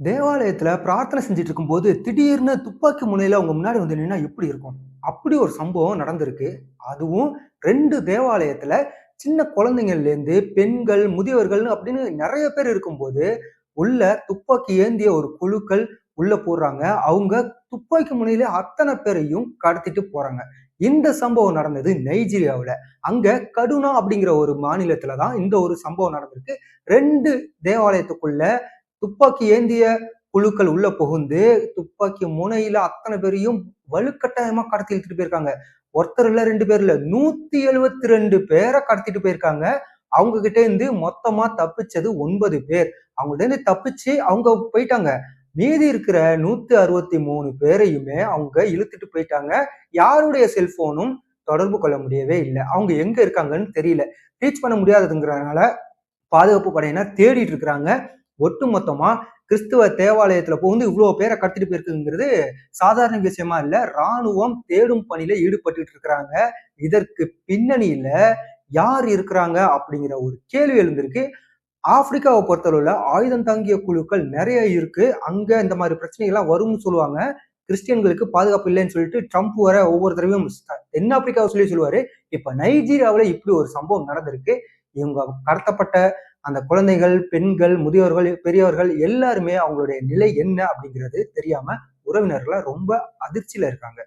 தேவாலயத்தில் பிரார்த்தனை செஞ்சுட்டு இருக்கும்போது திடீர்னு துப்பாக்கி முனையில் அவங்க முன்னாடி வந்து நின்னா எப்படி இருக்கும்? அப்படி ஒரு சம்பவம் நடந்திருக்கு. அதுவும் ரெண்டு தேவாலயத்தில் சின்ன குழந்தைங்கள்லேருந்து பெண்கள் முதியவர்கள் அப்படின்னு நிறைய பேர் இருக்கும்போது உள்ள துப்பாக்கி ஏந்திய ஒரு குழுக்கள் உள்ள போடுறாங்க. அவங்க துப்பாக்கி முனையில அத்தனை பேரையும் கடத்திட்டு போறாங்க. இந்த சம்பவம் நடந்தது நைஜீரியாவில். அங்க கடுனா அப்படிங்கிற ஒரு மாநிலத்துல தான் இந்த ஒரு சம்பவம் நடந்திருக்கு. ரெண்டு தேவாலயத்துக்குள்ள துப்பாக்கி ஏந்திய குழுக்கள் உள்ள புகுந்து துப்பாக்கி முனையில அத்தனை பேரையும் வலுக்கட்டாயமா கடத்தி இழுத்துட்டு போயிருக்காங்க. ஒருத்தர் இல்ல ரெண்டு பேர் இல்ல நூத்தி எழுபத்தி ரெண்டு பேரை கடத்திட்டு போயிருக்காங்க. அவங்க கிட்ட இருந்து மொத்தமா தப்பிச்சது ஒன்பது பேர். அவங்கள்ட்ட இருந்து தப்பிச்சு அவங்க போயிட்டாங்க. மீதி இருக்கிற நூத்தி அறுபத்தி மூணு பேரையுமே அவங்க இழுத்துட்டு போயிட்டாங்க. யாருடைய செல்போனும் தொடர்பு கொள்ள முடியவே இல்லை. அவங்க எங்க இருக்காங்கன்னு தெரியல. ரீச் பண்ண முடியாததுங்கிறதுனால பாதுகாப்பு படையினர் தேடிட்டு இருக்கிறாங்க. ஒட்டு மொத்தமா கிறிஸ்துவ தேவாலயத்துல புகுந்து இவ்வளவு பேரை கடத்திட்டு போயிருக்குங்கிறது சாதாரண விஷயமா இல்ல. ராணுவம் தேடும் பணியில ஈடுபட்டு இருக்கிறாங்க. இதற்கு பின்னணியில யார் இருக்கிறாங்க அப்படிங்கிற ஒரு கேள்வி எழுந்திருக்கு. ஆப்பிரிக்காவை பொறுத்தளவுல ஆயுதம் தாங்கிய குழுக்கள் நிறைய இருக்கு. அங்க இந்த மாதிரி பிரச்சனைகள்லாம் வரும்னு சொல்லுவாங்க. கிறிஸ்டியன்களுக்கு பாதுகாப்பு இல்லைன்னு சொல்லிட்டு ட்ரம்ப் வர ஒவ்வொரு தடவையும் தென்னாப்பிரிக்காவை சொல்லி சொல்லுவாரு. இப்ப நைஜீரியாவில இப்படி ஒரு சம்பவம் நடந்திருக்கு. இவங்க கடத்தப்பட்ட அந்த குழந்தைகள் பெண்கள் முதியோர்கள் பெரியவர்கள் எல்லாருமே அவங்களுடைய நிலை என்ன அப்படிங்கிறது தெரியாம உறவினர்கள் ரொம்ப அதிர்ச்சியில இருக்காங்க.